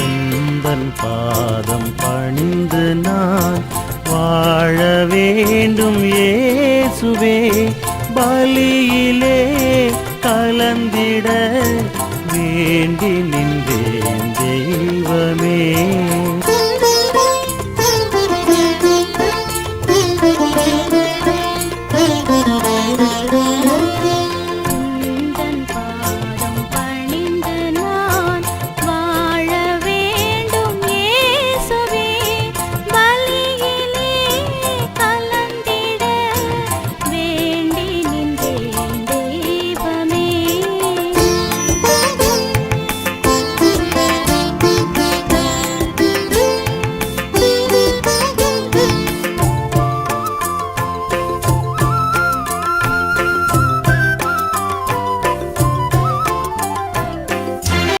உந்தன் பாதம் பணிந்து நான் வாழ வேண்டும் ஏசுவே பலியிலே கலந்திட வேண்டி நின்றேன் தெய்வமே Thank you.